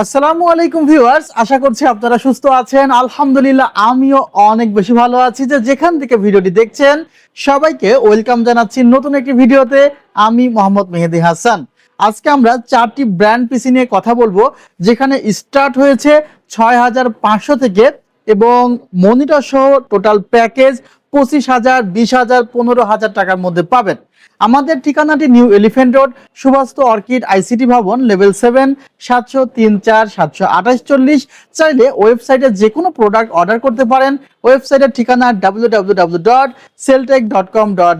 আসসালামু আলাইকুম ভিউয়ার্স, আশা করছি আপনারা সুস্থ আছেন। আলহামদুলিল্লাহ, আমিও অনেক বেশি ভালো আছি। যে যেখান থেকে ভিডিওটি দেখছেন, সবাইকে ওয়েলকাম জানাচ্ছি নতুন একটি ভিডিওতে। আমি মোহাম্মদ মেহেদি হাসান। আজকে আমরা চারটি ব্র্যান্ড পিসি নিয়ে কথা বলব, যেখানে স্টার্ট হয়েছে ছয় হাজার পাঁচশো থেকে এবং মনিটর সহ টোটাল প্যাকেজ পঁচিশ হাজার, বিশ হাজার, পনেরো হাজার টাকার মধ্যে পাবেন। আমাদের ঠিকানাটি New Elephant Road Subastu Orchid ICT ভবন, লেভেল সেভেন, সাতশো তিন চার, সাতশো আঠাশ চল্লিশ। চাইলে ওয়েবসাইটে যে কোনো প্রোডাক্ট অর্ডার করতে পারেন। ওয়েবসাইটের ঠিকানা W W W dot Celltech dot com dot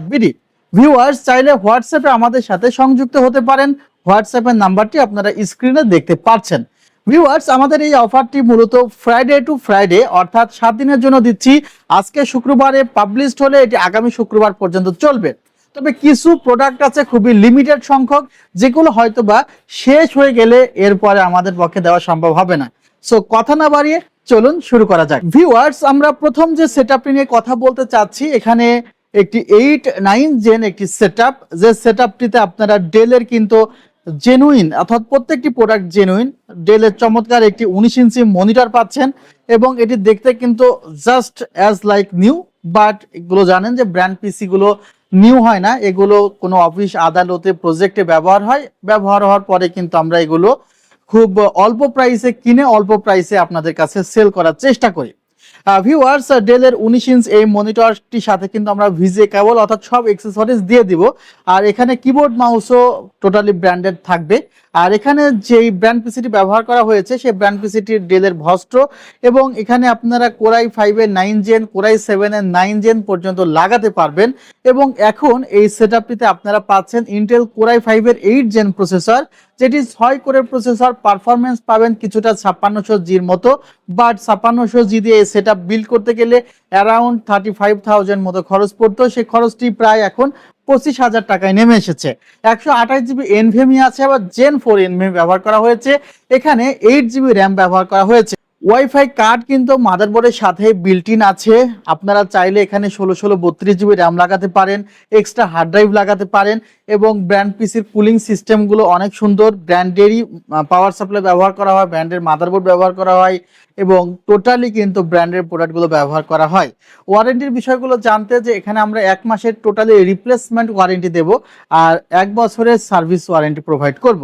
viewers চাইলে হোয়াটসঅ্যাপে আমাদের সাথে সংযুক্ত হতে পারেন। হোয়াটসঅ্যাপের নাম্বারটি আপনারা স্ক্রিনে দেখতে পাচ্ছেন। ভিউয়ার্স আমাদের এই অফারটি মূলত ফ্রাইডে টু ফ্রাইডে অর্থাৎ সাত দিনের জন্য দিচ্ছি। আজকে শুক্রবারে পাবলিশড হলে এটি আগামী শুক্রবার পর্যন্ত চলবে। তবে কিছু প্রোডাক্ট আছে খুবই লিমিটেড সংখ্যক, যেগুলো হয়তো বা শেষ হয়ে গেলে এরপরে আমাদের পক্ষে দেওয়া সম্ভব হবে না। সো কথা না বাড়িয়ে চলুন শুরু করা যাক। ভিউয়ার্স আমরা প্রথম যে সেটআপটি নিয়ে কথা বলতে চাচ্ছি, এখানে একটি এইট নাইন জেন একটি সেটআপ যে সেটআপটিতে আপনারা ডেলের কিন্তু জেনুইন অর্থাৎ প্রত্যেকটি প্রোডাক্ট জেনুইন ডেলের চমৎকার একটি উনিশ ইঞ্চি মনিটর পাচ্ছেন এবং এটি দেখতে কিন্তু just as like new but এগুলো জানেন যে ব্র্যান্ড পিসি গুলো নিউ হয় না। এগুলো কোনো অফিস আদালতে প্রজেক্টে ব্যবহার হয়। ব্যবহার হওয়ার পরে কিন্তু আমরা এগুলো খুব অল্প প্রাইসে কিনে অল্প প্রাইসে আপনাদের কাছে সেল করার চেষ্টা করি। ভিউয়ার্স ডেলের উনিশ ইঞ্চ এই মনিটরটির সাথে কিন্তু আমরা ভিজে কেবল অর্থাৎ সব এক্সেসরিজ দিয়ে দিব। আর এখানে কিবোর্ড মাউসও টোটালি ব্র্যান্ডেড থাকবে। আর এখানে যেই ব্র্যান্ড পিসিটি ব্যবহার করা হয়েছে, সেই ব্র্যান্ড পিসিটি ডেলের ভস্ট্র এবং এখানে আপনারা কোরাই ফাইভের নাইন জেন কোরাই সেভেনের নাইন জেন পর্যন্ত লাগাতে পারবেন। এবং এখন এই সেট আপনারা পাচ্ছেন ইন্টেল কোরাই ফাইভের এইট জেন প্রসেসর যেটি ছয় করে প্রসেসর পারফরমেন্স পাবেন কিছুটা ছাপ্পান্নশো জির মতো বাট ছাপ্পান্নশো জি দিয়ে সেট বিল্ড করতে গেলে অ্যারাউন্ড থার্টি ফাইভ থাউজেন্ড মতো খরচ পড়তো। সেই খরচটি প্রায় এখন পঁচিশ হাজার টাকায় নেমে এসেছে। একশো আঠাশ জিবি এনভিএমই আছে, আবার জেন ফোর এনভিএম ব্যবহার করা হয়েছে। এখানে এইট জিবি র্যাম ব্যবহার করা হয়েছে। ওয়াইফাই কার্ড কিন্তু মাদারবোর্ডের সাথে বিল্ট ইন আছে। আপনারা চাইলে এখানে ষোলো ষোলো বত্রিশ জিবি র্যাম লাগাতে পারেন এক্সট্রা হার্ড ড্রাইভ লাগাতে পারেন এবং ব্র্যান্ড পিসির কুলিং সিস্টেমগুলো অনেক সুন্দর। ব্র্যান্ডেরই পাওয়ার সাপ্লাই ব্যবহার করা হয় ব্র্যান্ডের মাদারবোর্ড ব্যবহার করা হয় এবং টোটালি কিন্তু ব্র্যান্ডের প্রোডাক্টগুলো ব্যবহার করা হয়। ওয়ারেন্টির বিষয়গুলো জানতে যে এখানে আমরা এক মাসের টোটালি রিপ্লেসমেন্ট ওয়ারেন্টি দেব আর এক বছরের সার্ভিস ওয়ারেন্টি প্রোভাইড করব।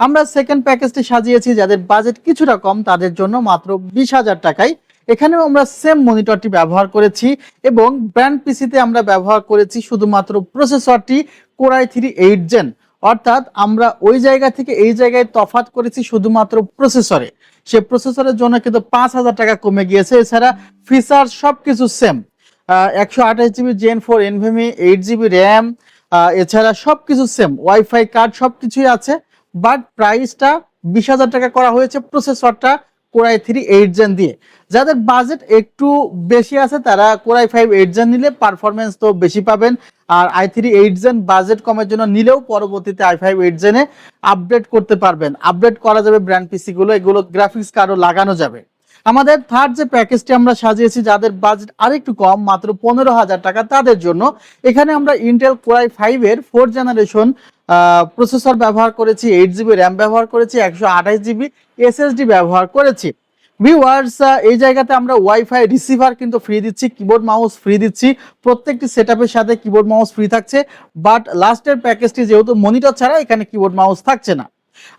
আমরা সেকেন্ড প্যাকেজটি সাজিয়েছি, যাদের বাজেট কিছুটা কম, তাদের জন্য মাত্র বিশ হাজার টাকায়। এখানেও আমরা সেম মনিটরটি ব্যবহার করেছি এবং ব্র্যান্ড পিসিতে আমরা ব্যবহার করেছি শুধুমাত্র প্রসেসরটি core i three eight gen অর্থাৎ আমরা ওই জায়গা থেকে এই জায়গায় তফাত করেছি শুধুমাত্র প্রসেসরে সে প্রসেসরের জন্য কিন্তু পাঁচ হাজার টাকা কমে গিয়েছে। এছাড়া ফিচার সব কিছু সেম একশো আঠাশ GB gen four NVMe eight GB RAM এছাড়া সব কিছু সেম ওয়াইফাই কার্ড সব কিছুই আছে। বাট প্রাইসটা বিশ হাজার টাকা করা হয়েছে প্রসেসরটা core i three eight gen দিয়ে। যাদের বাজেট একটু বেশি আছে, তারা core i five eight gen নিলে পারফরমেন্স তো বেশি পাবেন। আর I three eight gen budget কমের জন্য নিলেও পরবর্তীতে আই ফাইভ এইট জেনে আপডেট করতে পারবেন। আপডেট করা যাবে ব্র্যান্ড পিসি গুলো, এগুলো গ্রাফিক্স কার্ডও লাগানো যাবে। আমাদের থার্ড যে প্যাকেজটি আমরা সাজিয়েছি, যাদের বাজেট আরেকটু কম, মাত্র পনেরো হাজার টাকা, তাদের জন্য এখানে আমরা ইন্টেল কোরাই ফাইভ এর ফোর্থ জেনারেশন প্রসেসর ব্যবহার করেছি এইট জিবি র্যাম ব্যবহার করেছি, একশো আঠাশ জিবি এসএসডি ব্যবহার করেছি। ভিউয়ার্স এই জায়গাতে আমরা ওয়াইফাই রিসিভার কিন্তু ফ্রি দিচ্ছি কিবোর্ড মাউস ফ্রি দিচ্ছি। প্রত্যেকটি সেটআপের সাথে কিবোর্ড মাউস ফ্রি থাকছে বাট লাস্টের প্যাকেজটি যেহেতু মনিটর ছাড়া এখানে কিবোর্ড মাউস থাকছে না।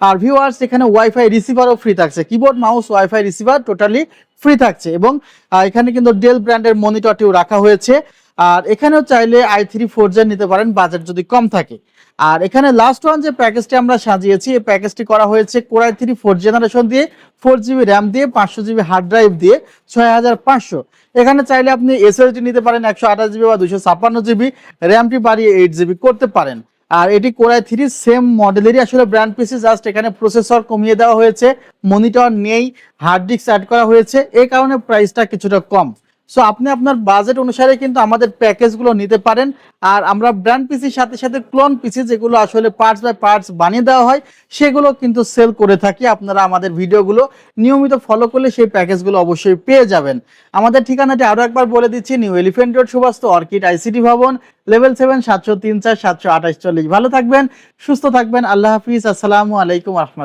আর ভিউয়ার্স এখানে ওয়াইফাই রিসিভারও ফ্রি থাকছে। Keyboard mouse wifi receiver totally free থাকছে এবং এখানে কিন্তু ডেল ব্র্যান্ডের মনিটরটিও রাখা হয়েছে। আর এখানেও চাইলে আই থ্রি ফোর জেন নিতে পারেন বাজেট যদি কম থাকে। আর এখানে লাস্ট ওয়ান যে প্যাকেজটি আমরা সাজিয়েছি, এই প্যাকেজটি করা হয়েছে core i three four generation দিয়ে ফোর জিবি র্যাম দিয়ে, পাঁচশো জিবি হার্ড ড্রাইভ দিয়ে, ছয় হাজার পাঁচশো। এখানে চাইলে আপনি এসএসডি নিতে পারেন, একশো আঠাশ জিবি বা দুশো ছাপ্পান্ন জিবি র্যামটি বাড়িয়ে এইট জিবি করতে পারেন। আর এটি কোরআই থ্রি সেম মডেলেরই আসলে ব্র্যান্ড পিসি জাস্ট এখানে প্রসেসর কমিয়ে দেওয়া হয়েছে মনিটর নেই হার্ড ডিস্ক অ্যাড করা হয়েছে। এই কারণে প্রাইসটা কিছুটা কম। সো আপনি আপনার বাজেট অনুসারে কিন্তু আমাদের প্যাকেজগুলো নিতে পারেন। আর আমরা ব্র্যান্ড পিসির সাথে সাথে ক্লোন পিসি যেগুলো আসলে পার্টস বাই পার্টস বানিয়ে দেওয়া হয়, সেগুলো কিন্তু সেল করে থাকি আপনারা আমাদের ভিডিওগুলো নিয়মিত ফলো করলে সেই প্যাকেজগুলো অবশ্যই পেয়ে যাবেন। আমাদের ঠিকানাটি আরও একবার বলে দিচ্ছি New Elephant Road Subastu Orchid ICT ভবন লেভেল সেভেন সাতশো তিন চার, সাতশো আঠাশ চল্লিশ। ভালো থাকবেন, সুস্থ থাকবেন, আল্লাহ হাফিজ, আসসালামু আলাইকুম, রহমতুল্লাহ।